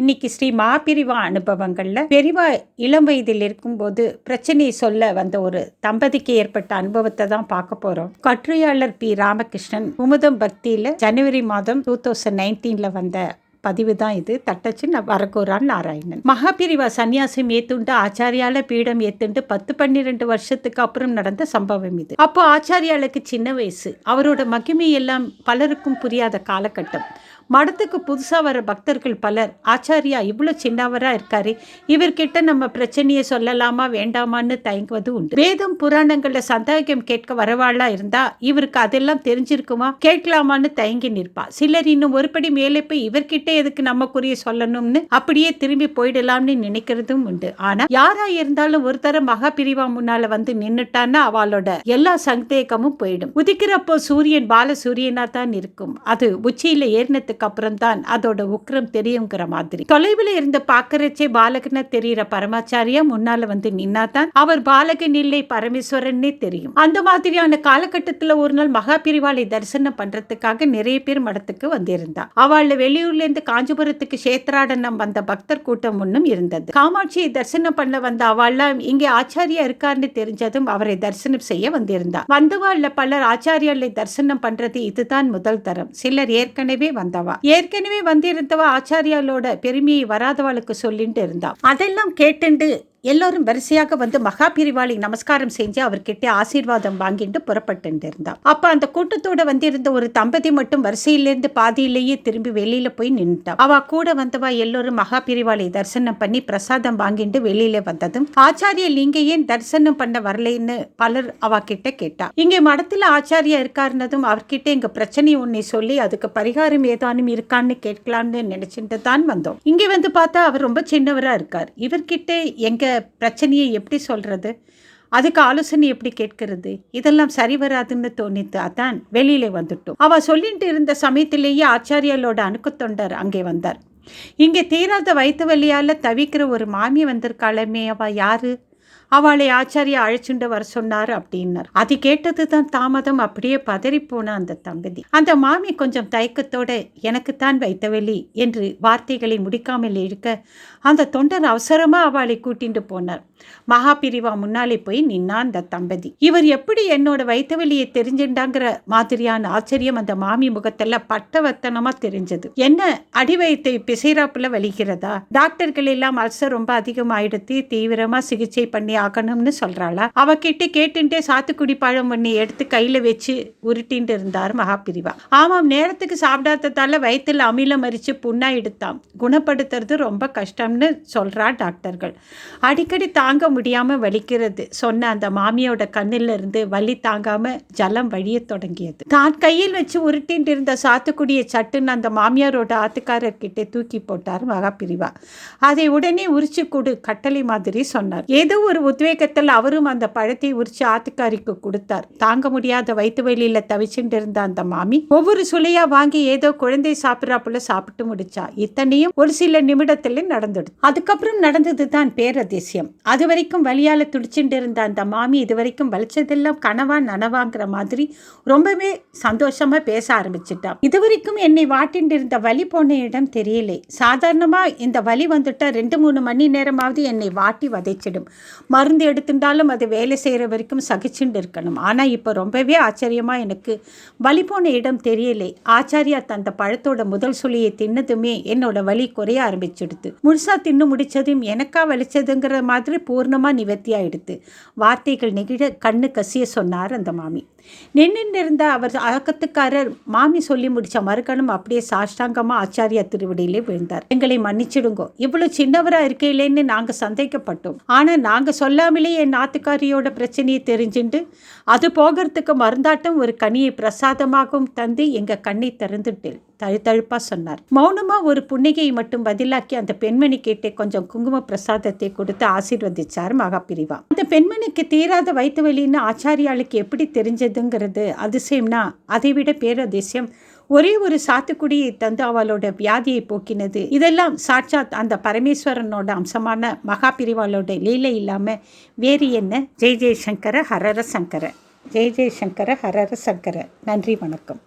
இன்னைக்கு ஸ்ரீ மாபிரிவா அனுபவங்களில் பெரிவா இளம் வயதில் இருக்கும்போது பிரச்சனையை சொல்ல வந்த ஒரு தம்பதிக்கு ஏற்பட்ட அனுபவத்தை தான் பார்க்க போகிறோம் கட்டுரையாளர் பி. ராமகிருஷ்ணன் குமுதம் பக்தியில் ஜனவரி மாதம் டூ தௌசண்ட் நைன்டீனில் வந்த பதிவு தான் இது. தட்டச்சு நான் வரகோரான் நாராயணன். மகாபிரிவா சன்னியாசம் ஏத்துண்டு ஆச்சாரியால பீடம் ஏத்துண்டு பத்து பன்னிரெண்டு வருஷத்துக்கு அப்புறம் நடந்த சம்பவம் இது. அப்போ ஆச்சாரியாளுக்கு சின்ன வயசு. அவரோட மகிமை எல்லாம் பலருக்கும் புரியாத காலகட்டம். மடத்துக்கு புதுசாக வர பக்தர்கள் பலர் ஆச்சாரியா இவ்வளோ சின்னவராக இருக்காரு. இவர்கிட்ட நம்ம பிரச்சனையை சொல்லலாமா வேண்டாமான்னு தயங்குவது உண்டு. வேதம் புராணங்களில் சந்தேகம் கேட்க வரவாளா இருந்தா இவருக்கு அதெல்லாம் தெரிஞ்சிருக்குமா? கேட்கலாமான்னு தயங்கி நிற்பா. சிலர் இன்னும் ஒருபடி மேலே போய் இவர்கிட்ட எதுக்கு நமக்குரிய சொல்லணும்னு அப்படியே திரும்பி போயிடலாம்னு நினைக்கிறதும் உண்டு. ஆனா யாரா இருந்தாலும் ஒரு தர மகா பிரிவா முன்னால வந்து நின்னுட்டான்னா அவளோட எல்லா சந்தேகமும் போயிடும். உதிக்கிறப்போ சூரியன் பால சூரியனா தான் இருக்கும். அது உச்சியில ஏறினதுக்கு அப்புறம் தான் அதோட உக்ரம் தெரியுங்கிற மாதிரி. தொலைவில் இருந்து பார்க்கறச்சே பாலகன தெரியிற பரமாச்சாரியா முன்னால வந்து நின்னாதான் அவர் பாலகன் இல்லை பரமேஸ்வரன்னே தெரியும். அந்த மாதிரியான காலகட்டத்துல ஒரு நாள் மகா பிரிவாளை தரிசனம் பண்றதுக்காக நிறைய பேர் மடத்துக்கு வந்திருந்தா. அவள் வெளியூர்ல இருந்து காஞ்சிபுரத்துக்கு சேத்ராடனம் வந்த பக்தர் கூட்டம் ஒன்றும் இருந்தது. காமாட்சியை தரிசனம் பண்ண வந்த அவள்லாம் இங்கே ஆச்சாரியா இருக்காருன்னு தெரிஞ்சதும் அவரை தரிசனம் செய்ய வந்திருந்தா. வந்தவாள்ல பலர் ஆச்சாரியாலை தரிசனம் பண்றது இதுதான் முதல் தரம். சிலர் ஏற்கனவே வந்தவா ஏற்கனவே வந்திருந்தவா ஆச்சாரியாலோட பெருமையை வராதவாளுக்கு சொல்லிட்டு இருந்தா. அதெல்லாம் கேட்டுண்டு எல்லோரும் வரிசையாக வந்து மகா பிரிவாளி நமஸ்காரம் செஞ்சு அவர்கிட்ட ஆசீர்வாதம் வாங்கிட்டு புறப்பட்டு இருந்தா அப்போ அந்த கூட்டத்தோட வந்திருந்த ஒரு தம்பதி மட்டும் வரிசையிலேருந்து பாதியிலேயே திரும்பி வெளியில போய் நின்னுட்டா. அவ கூட வந்தவா எல்லோரும் மகா பிரிவாளி தரிசனம் பண்ணி பிரசாதம் வாங்கிட்டு வெளியில வந்ததும் ஆச்சாரிய நீங்க ஏன் தரிசனம் பண்ண வரலைன்னு? பலர் அவ கிட்ட. கேட்டா இங்க மடத்துல ஆச்சாரியா இருக்காருனதும் அவர்கிட்ட எங்க பிரச்சனை ஒன்னை சொல்லி அதுக்கு பரிகாரம் ஏதானும் இருக்கான்னு கேட்கலான்னு நினைச்சிட்டு தான் வந்தோம். இங்க வந்து பார்த்தா அவர் ரொம்ப சின்னவரா இருக்கார். இவர்கிட்ட எங்க பிரச்சனையை எப்படி சொல்கிறது அதுக்கு ஆலோசனை எப்படி கேட்கிறது? இதெல்லாம் சரி வராதுன்னு தோணித்து அதான் வெளியில் வந்துட்டோம். அவ சொல்லிட்டு இருந்த சமயத்திலேயே ஆச்சாரியாலோட அணுக்கத் தொண்டர் அங்கே வந்தார். இங்கே தீராத வயிற்று வழியால் தவிக்கிற ஒரு மாமி வந்திருக்காளமே அவள் யாரு? அவளை ஆச்சாரியா அழைச்சுண்டு வர சொன்னார் அப்படின்னார். அது கேட்டது தான் தாமதம் அப்படியே பதறிப்போன அந்த தம்பதி. அந்த மாமி கொஞ்சம் தயக்கத்தோட எனக்குத்தான் வைத்த வலி என்று வார்த்தைகளை முடிக்காமல் இழுக்க அந்த தொண்டர் அவசரமா அவளை கூட்டிட்டு போனார். மகா பிரிவா முன்னாலே போய் நின்னா அந்த தம்பதி. இவர் எப்படி என்னோட வைத்த வலியை தெரிஞ்சுட்டாங்கிற மாதிரியான ஆச்சரியம் அந்த மாமி முகத்துல பட்டவத்தனமா தெரிஞ்சது. என்ன அடி வயித்தை பிசைறாப்புல வலிக்கிறதா? டாக்டர்கள் எல்லாம் அல்சர் ரொம்ப அதிகமாயிடுத்து தீவிரமா சிகிச்சை பண்ணி ஆகணும்னு சொல்கிறாளா அவகிட்ட கேட்டுட்டே சாத்துக்குடி பழம் பண்ணி எடுத்து கையில் வச்சு உருட்டின்ட்டு இருந்தார் மகாபிரிவா. ஆமாம் நேரத்துக்கு சாப்பிடாததால வயிற்றில் அமிலம் அரித்து புண்ணா எடுத்தாம். குணப்படுத்துறது ரொம்ப கஷ்டம்னு சொல்றா டாக்டர்கள். அடிக்கடி தாங்க முடியாமல் வலிக்கிறது சொன்ன அந்த மாமியோட கண்ணிலிருந்து வலி தாங்காமல் ஜலம் வழிய தொடங்கியது. தான் கையில் வச்சு உருட்டின்ட்டு இருந்த சாத்துக்குடியை சட்டுன்னு அந்த மாமியாரோட ஆத்துக்காரர்கிட்ட தூக்கி போட்டார் மகாபிரிவா. அதை உடனே உரிச்சு கொடு கட்டளை மாதிரி சொன்னார். ஏதோ ஒரு உத்வேகத்தில் அவரும் அந்த பழத்தை உரிச்சு ஆத்துக்காரிக்கு கொடுத்தார். தாங்க முடியாத வயிற்று வழியில் தவிச்சுட்டு இருந்த அந்த மாமி ஒவ்வொரு சுளையா வாங்கி ஏதோ குழந்தை சாப்பிட்றாப்புல சாப்பிட்டு முடிச்சா. இத்தனையும் ஒரு சில நிமிடத்துல நடந்துடும் அதுக்கப்புறம் நடந்தது தான் பேரதிசயம். அது வரைக்கும் வழியால் துடிச்சுட்டு இருந்த அந்த மாமி இது வரைக்கும் வலிச்சதெல்லாம் கனவா நனவாங்கிற மாதிரி ரொம்பவே சந்தோஷமா பேச ஆரம்பிச்சிட்டான் இது வரைக்கும் என்னை வாட்டிண்டு இருந்த வலி போன இடம் தெரியலை. சாதாரணமாக இந்த வலி வந்துட்டால் ரெண்டு மூணு மணி நேரமாவது என்னை வாட்டி வதைச்சிடும். மருந்து எடுத்துட்டாலும் அது வேலை செய்கிற வரைக்கும் சகிச்சுண்டு இருக்கணும். ஆனால் இப்போ ரொம்பவே ஆச்சரியமாக எனக்கு வலி போன இடம் தெரியலை. ஆச்சாரியா தந்த பழத்தோட முதல் சுழியை தின்னதுமே என்னோட வலி குறைய ஆரம்பிச்சிடுது முழுசா தின்னு முடிச்சதும் எனக்கா வலிச்சதுங்கிற மாதிரி பூர்ணமாக நிவர்த்தி ஆயிடுது வார்த்தைகள் நெகிழ கண்ணு கசிய சொன்னார் அந்த மாமி. நின்றுட்டு அவர் அக்கத்துக்காரர் மாமி சொல்லி முடிச்ச மறுக்கணும் அப்படியே சாஷ்டாங்கமாக ஆச்சாரியா திருவடியிலே விழுந்தார். எங்களை மன்னிச்சிடுங்கோ. இவ்வளோ சின்னவராக இருக்கையிலேன்னு நாங்கள் சந்தேகப்பட்டோம். ஆனால் நாங்கள் சொல்லாமலே என் நாத்துக்காரியோட பிரச்சனையை தெரிஞ்சுண்டு அது போகிறதுக்கு மருந்தாட்டம் ஒரு கனியை பிரசாதமாகவும் தந்து எங்கள் கண்ணை திறந்துட்டு தழுத்தழுப்பா சொன்னார். மௌனமாக ஒரு புன்னகையை மட்டும் பதிலாக்கி அந்த பெண்மணி கேட்டே கொஞ்சம் குங்கும பிரசாதத்தை கொடுத்து ஆசீர்வதிச்சார் மகாபிரிவா. அந்த பெண்மணிக்கு தீராத வயிற்று வலின்னு ஆச்சாரியாளுக்கு எப்படி தெரிஞ்சதுங்கிறது அதிசயம்னா அதை விட பேரதிசயம் ஒரே ஒரு சாத்துக்குடியை தந்து அவளோட வியாதியை போக்கினது. இதெல்லாம் சாட்சாத் அந்த பரமேஸ்வரனோட அம்சமான மகாபிரிவாளோட லீலை இல்லாமல் வேறு என்ன? ஜெய் ஜெய் சங்கர ஹரர சங்கர. ஜெய் ஜெய்சங்கர ஹரர சங்கர. நன்றி வணக்கம்.